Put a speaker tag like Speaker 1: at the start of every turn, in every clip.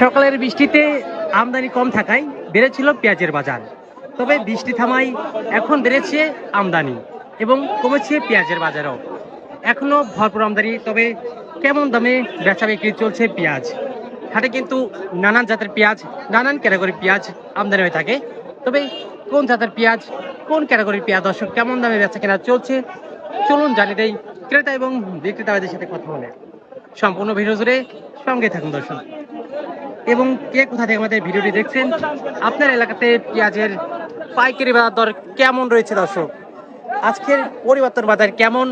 Speaker 1: সকালের বৃষ্টিতে আমদানি কম থাকায় বেড়েছিল পেঁয়াজের বাজার। তবে বৃষ্টি থামায়, এখন বেড়েছে আমদানি এবং কমেছে পেঁয়াজের বাজারও। এখনও ভরপুর আমদানি, তবে কেমন দামে বেচা বিক্রি চলছে পেঁয়াজ? হাটে কিন্তু নানান জাতের পেঁয়াজ, নানান ক্যাটাগরির পেঁয়াজ আমদানি হয়ে থাকে। তবে কোন জাতের পেঁয়াজ, কোন ক্যাটাগরির পেঁয়াজ, দর্শক, কেমন দামে বেচা কেনা চলছে? চলুন জানিয়ে দেই, ক্রেতা এবং বিক্রেতাদের সাথে কথা বলে। সম্পূর্ণ ভিডিও জুড়ে সঙ্গে থাকুন দর্শক। এবং কে কোথা থেকে আমাদের ভিডিওটি দেখছেন, আপনার এলাকাতে পেঁয়াজের পাইকারি বাজার দর কেমন রয়েছে দর্শক? আজকের পরিবর্তন বাজার কেমন?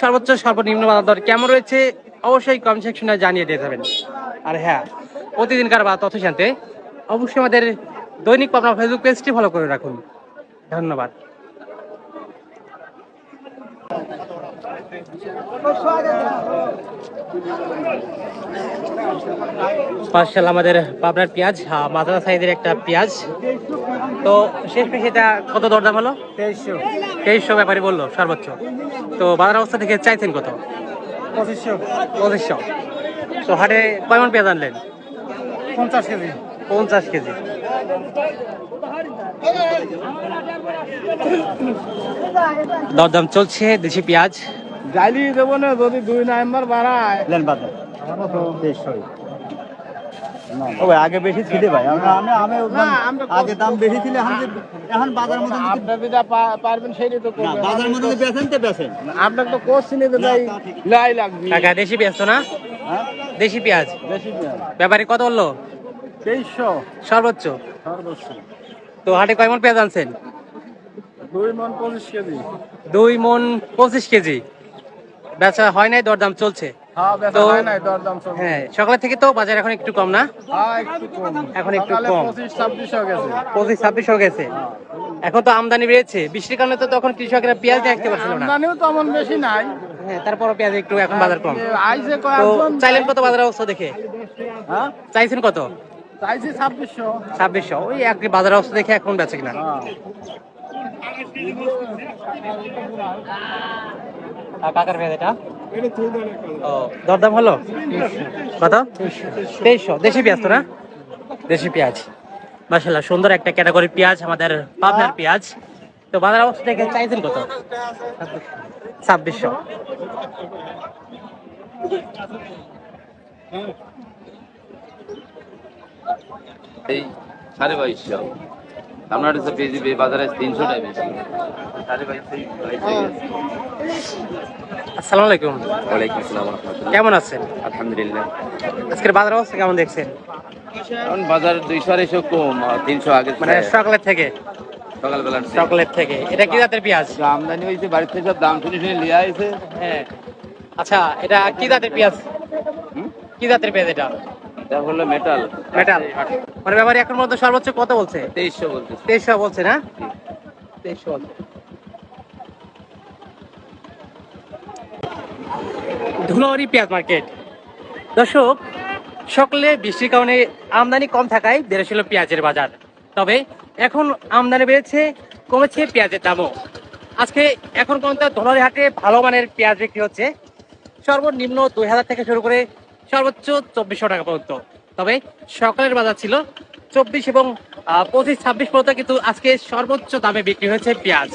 Speaker 1: সর্বোচ্চ সর্বনিম্ন বাজার দর কেমন রয়েছে? অবশ্যই কমেন্ট সেকশনে জানিয়ে দিয়ে যাবেন। আর হ্যাঁ প্রতিদিনকার বা তথ্য জানতে অবশ্যই আমাদের দৈনিক পাবনা ফেসবুক পেজটি ফলো করে রাখুন। ধন্যবাদ। পার্সেল আমাদের পাবনার পেঁয়াজ মাদ্রাসা সাইজের একটা পেঁয়াজ। তো শেষ পেশ এটা কত দরদাম হলো?
Speaker 2: তেইশশো।
Speaker 1: তেইশশো ব্যাপারে বলল সর্বোচ্চ। তো বাজার অবস্থা থেকে চাইছেন কত?
Speaker 2: পঁচিশশো।
Speaker 1: পঁচিশশো। তো হাটে কয়মন পেঁয়াজ আনলেন?
Speaker 2: পঞ্চাশ কেজি।
Speaker 1: পঞ্চাশ কেজি। দরদাম চলছে দেশি পেঁয়াজ।
Speaker 2: ডাইলি দেবো না যদি দুই নাম্বার বাড়ায়। লেন বাদ
Speaker 3: ও আগে বেশি ছিল ভাই আমরা আমি আমি আগে দাম বেশি ছিল এখন এখন বাজার মধ্যে
Speaker 2: যেটা পারবেন সেইটাই তো করবেন।
Speaker 3: বাজার মধ্যে বেচেন তো বেচেন।
Speaker 2: তো কোর্স লাই
Speaker 3: তা ঠিক।
Speaker 2: লাই লাগবে।
Speaker 1: কাকা দেশি পেঁয়াজ তো না?
Speaker 3: হ্যাঁ?
Speaker 1: দেশি পেঁয়াজ।
Speaker 2: বেশি পেঁয়াজ।
Speaker 1: ব্যাপারে কত বলল?
Speaker 2: তেইশশো।
Speaker 1: সর্বোচ্চ?
Speaker 2: সর্বোচ্চ।
Speaker 1: তো হাটে কয়মন পেঁয়াজ আনছেন?
Speaker 2: দুই মন পঁচিশ কেজি।
Speaker 1: দুই মন পঁচিশ কেজি। বেচা হয় নাই দরদাম চলছে?
Speaker 2: হ্যাঁ
Speaker 1: তো-
Speaker 2: হয়
Speaker 1: সকালের থেকে তো বাজার এখন একটু কম না?
Speaker 2: হ্যাঁ
Speaker 1: এখন একটু কম।
Speaker 2: পঁচিশ ছাব্বিশ হয়ে গেছে।
Speaker 1: এখন তো আমদানি বেড়েছে। বৃষ্টির কারণে তো তখন কৃষকেরা পেঁয়াজ দেখতে পারছিল না।
Speaker 2: আমদানিও বেশি নাই।
Speaker 1: হ্যাঁ তারপরও পেঁয়াজ একটু এখন বাজার কম। তো চাইলেন কত বাজার অবস্থা দেখে? চাইছেন কত?
Speaker 2: চাইছি ছাব্বিশশো।
Speaker 1: ছাব্বিশশো। ওই একটি বাজার অবস্থা দেখে এখন বেচে কিনা। কাকার পেঁয়াজ এটা? ও, দরদাম হলো? কত? তেইশশো। দেশি পেঁয়াজ তো না? দেশি পেঁয়াজ। মাসাল্লাহ সুন্দর একটা ক্যাটাগরি পেঁয়াজ, আমাদের পাবনার পেঁয়াজ। তো বাজার অবস্থা দেখে চাইছেন কত? ছাব্বিশশো।
Speaker 4: এই সাড়ে বাইশশো। আপনার হচ্ছে পেজি বাজারে তিনশো টাকা বেশি।
Speaker 1: আসসালামু আলাইকুম।
Speaker 4: ওয়ালাইকুম আসসালাম
Speaker 1: কেমন আছেন?
Speaker 4: আলহামদুলিল্লাহ।
Speaker 1: আজকের বাজার অবস্থা কেমন দেখছেন?
Speaker 4: এখন বাজার দুইশো আড়াইশো কম তিনশো আগে
Speaker 1: মানে সকালের থেকে?
Speaker 4: সকালবেলা
Speaker 1: চকলেট থেকে। এটা কি জাতের পেঁয়াজ?
Speaker 4: আমদানি হয়েছে বাড়ির থেকে সব দাম শুনে শুনে আইছে।
Speaker 1: হ্যাঁ। আচ্ছা এটা কি জাতের পেঁয়াজ? কি জাতের পেঁয়াজ এটা?
Speaker 4: এটা হলো মেটাল
Speaker 1: মেটাল মানে ব্যাপারে এখন সর্বোচ্চ কত বলছে?
Speaker 4: তেইশশো বলতে
Speaker 1: তেইশশো বলছে না? তেইশশো বলছে। ধুলাবাড়ি পেঁয়াজ মার্কেট। দর্শক সকলে বৃষ্টির কারণে আমদানি কম থাকায় বেড়েছিল পেঁয়াজের বাজার। তবে এখন আমদানি বেড়েছে কমেছে পেঁয়াজের দামও। আজকে এখন পর্যন্ত ধুলারি হাটে ভালো মানের পেঁয়াজ বিক্রি হচ্ছে। সর্বনিম্ন দুই হাজার থেকে শুরু করে সর্বোচ্চ চব্বিশশো টাকা পর্যন্ত। তবে সকালের বাজার ছিল চব্বিশ এবং পঁচিশ, ছাব্বিশ পর্যন্ত, কিন্তু আজকে সর্বোচ্চ দামে বিক্রি হয়েছে পেঁয়াজ।